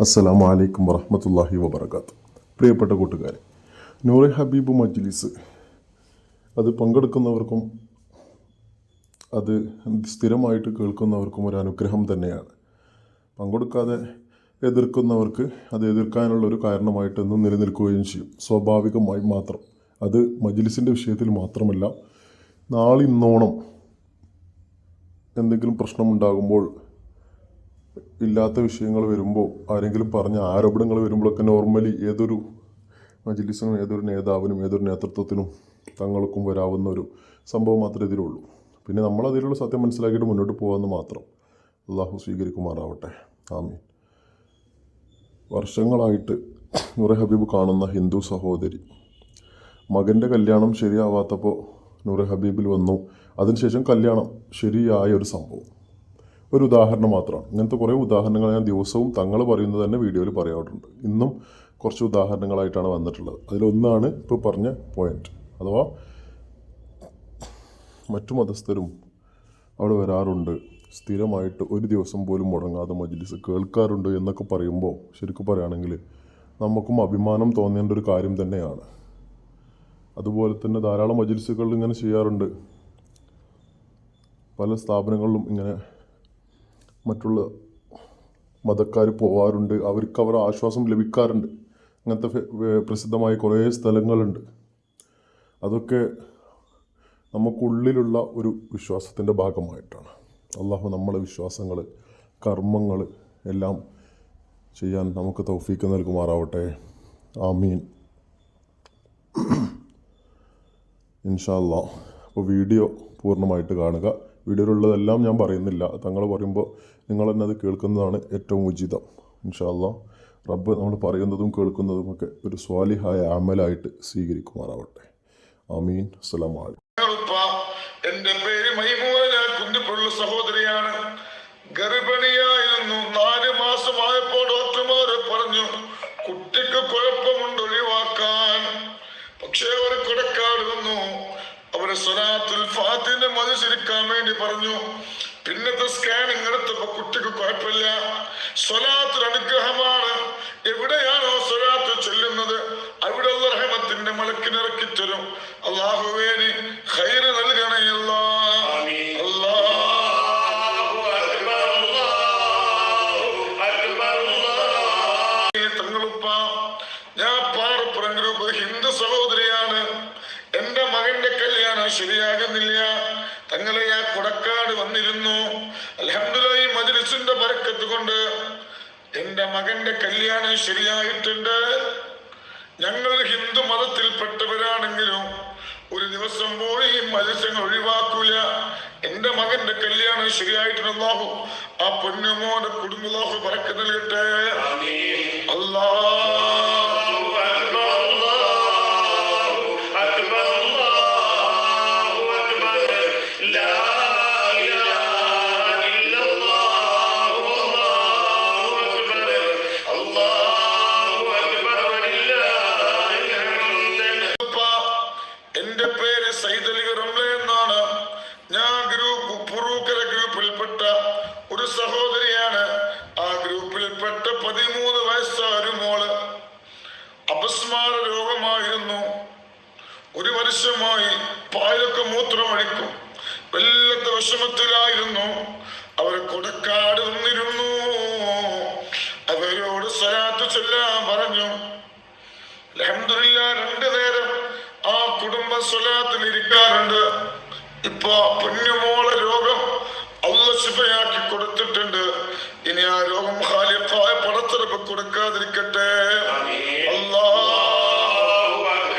അസ്സലാമു വലൈക്കും വറഹമത്തല്ലാഹി വബർക്കാത്ത് പ്രിയപ്പെട്ട കൂട്ടുകാരെ നൂറെ ഹബീബ് മജ്ലിസ് അത് പങ്കെടുക്കുന്നവർക്കും അത് സ്ഥിരമായിട്ട് കേൾക്കുന്നവർക്കും ഒരു അനുഗ്രഹം തന്നെയാണ്. പങ്കെടുക്കാതെ എതിർക്കുന്നവർക്ക് അത് എതിർക്കാനുള്ള ഒരു കാരണമായിട്ട് എന്നും നിലനിൽക്കുകയും ചെയ്യും. സ്വാഭാവികമായി മാത്രം. അത് മജ്ലിസിന്റെ വിഷയത്തിൽ മാത്രമല്ല നാളിന്നോണം എന്തെങ്കിലും പ്രശ്നമുണ്ടാകുമ്പോൾ ഇല്ലാത്ത വിഷയങ്ങൾ വരുമ്പോൾ ആരെങ്കിലും പറഞ്ഞ ആരോപണങ്ങൾ വരുമ്പോഴൊക്കെ നോർമലി ഏതൊരു മജിലിസിനും ഏതൊരു നേതാവിനും ഏതൊരു നേതൃത്വത്തിനും തങ്ങൾക്കും വരാവുന്ന ഒരു സംഭവം മാത്രമേ ഇതിലുള്ളൂ. പിന്നെ നമ്മൾ അതിലുള്ള സത്യം മനസ്സിലാക്കിയിട്ട് മുന്നോട്ട് പോകാമെന്ന് മാത്രം അള്ളാഹു സ്വീകരിക്കുമാറാവട്ടെ. ആമീൻ. വർഷങ്ങളായിട്ട് നൂറെ ഹബീബ് കാണുന്ന ഹിന്ദു സഹോദരി മകന്റെ കല്യാണം ശരിയാവാത്തപ്പോൾ നൂറെ ഹബീബിൽ വന്നു. അതിനുശേഷം കല്യാണം ശരിയായ ഒരു സംഭവം. ഒരു ഉദാഹരണം മാത്രമാണ് ഇങ്ങനത്തെ കുറേ ഉദാഹരണങ്ങൾ ഞാൻ ദിവസവും തങ്ങൾ പറയുന്നത് തന്നെ വീഡിയോയിൽ പറയാറുണ്ട്. ഇന്നും കുറച്ച് ഉദാഹരണങ്ങളായിട്ടാണ് വന്നിട്ടുള്ളത്. അതിലൊന്നാണ് ഇപ്പോൾ പറഞ്ഞ പോയിന്റ് അഥവാ മറ്റു മതസ്ഥരും അവിടെ വരാറുണ്ട്. സ്ഥിരമായിട്ട് ഒരു ദിവസം പോലും മുടങ്ങാതെ മജ്ലിസ് കേൾക്കാറുണ്ട് എന്നൊക്കെ പറയുമ്പോൾ ശരിക്കും പറയുകയാണെങ്കിൽ നമുക്കും അഭിമാനം തോന്നേണ്ട ഒരു കാര്യം തന്നെയാണ്. അതുപോലെ തന്നെ ധാരാളം മജ്ലിസുകൾ ഇങ്ങനെ ചെയ്യാറുണ്ട്. പല സ്ഥാപനങ്ങളിലും ഇങ്ങനെ മറ്റുള്ള മതക്കാർ പോവാറുണ്ട്. അവർക്ക് അവർ ആശ്വാസം ലഭിക്കാറുണ്ട്. അങ്ങനത്തെ പ്രസിദ്ധമായ കുറേ സ്ഥലങ്ങളുണ്ട്. അതൊക്കെ നമുക്കുള്ളിലുള്ള ഒരു വിശ്വാസത്തിന്റെ ഭാഗമായിട്ടാണ്. അള്ളാഹു നമ്മളെ വിശ്വാസങ്ങൾ കർമ്മങ്ങൾ എല്ലാം ചെയ്യാൻ നമുക്ക് തൗഫീക്ക് നൽകുമാറാവട്ടെ. ആമീൻ. ഇൻഷാല്ലാ അപ്പോൾ വീഡിയോ പൂർണമായിട്ട് കാണുക. വീഡിയോയിലുള്ളതെല്ലാം ഞാൻ പറയുന്നില്ല. തങ്ങൾ പറയുമ്പോൾ നിങ്ങൾ തന്നെ അത് കേൾക്കുന്നതാണ് ഏറ്റവും ഉചിതം. ഇൻഷാല്ല റബ്ബ് നമ്മൾ പറയുന്നതും കേൾക്കുന്നതും ഒക്കെ ഒരു സ്വാലിഹായ അമലായിട്ട് സ്വീകരിക്കുമാറാവട്ടെ. അമീൻ സലമാലി എന്റെ പേര് മൈമൂല കുഞ്ഞിപ്പുള്ള സഹോദരിയാണ്. ഗർഭിണിയായിരുന്നു സ്വലാത്തുൽ ഫാത്തിന്റെ മനുസരിക്കാൻ വേണ്ടി പറഞ്ഞു. പിന്നത്തെ സ്കാനിങ് എടുത്തപ്പോ കുട്ടിക്ക് കുഴപ്പമില്ല. സ്വലാത്തൊരു അനുഗ്രഹമാണ്. എവിടെയാണോ സ്വലാത്ത് ചൊല്ലുന്നത് അവിടെ റഹമത്തിന്റെ മലക്കിനിറക്കി തരും. അള്ളാഹുവേനി നൽകണയുള്ള നൽകണേ ശരിയാകുന്നില്ല. തങ്ങളെ ആ കൊടക്കാട് വന്നിരുന്നു. അലഹമുല്ല ഈ മജ്ലിസിന്റെ ബരക്കത്ത് കൊണ്ട് എന്റെ മകന്റെ കല്യാണം ശരിയായിട്ടുണ്ട്. ഞങ്ങൾ ഹിന്ദു മതത്തിൽപ്പെട്ടവരാണെങ്കിലും ഒരു ദിവസം പോയി ഈ മത്സ്യങ്ങൾ ഒഴിവാക്കൂല. എന്റെ മകന്റെ കല്യാണം ശരിയായിട്ടുണ്ടാകും ആ പൊന്നുമോടെ കുടുംബലോഹ പറക്ക് നൽകട്ടെ. ഗ്രൂപ്പ് ഗ്രൂപ്പിൽപ്പെട്ട ഒരു സഹോദരിയാണ്. ആ ഗ്രൂപ്പിൽപ്പെട്ട പതിമൂന്ന് വയസ്സായ ഒരു മോൾ. അപസ്മാര രോഗമായിരുന്നു. ഒരു വർഷമായി പാലൊക്കെ മൂത്രമടിക്കും വല്ലാത്ത വിഷമത്തിലായിരുന്നു. അവർ കൊടക്കാട് നിന്നിരുന്നു. അവരോട് സലാത്ത് ചൊല്ലാൻ പറഞ്ഞു. അലഹമില്ല രണ്ടു നേരം ആ കുടുംബ സ്വലാത്തിൽ ഇരിക്കാറുണ്ട്. ഇപ്പൊ പുണ്യമോള രോഗം അള്ള കൊടുത്തിട്ടുണ്ട്.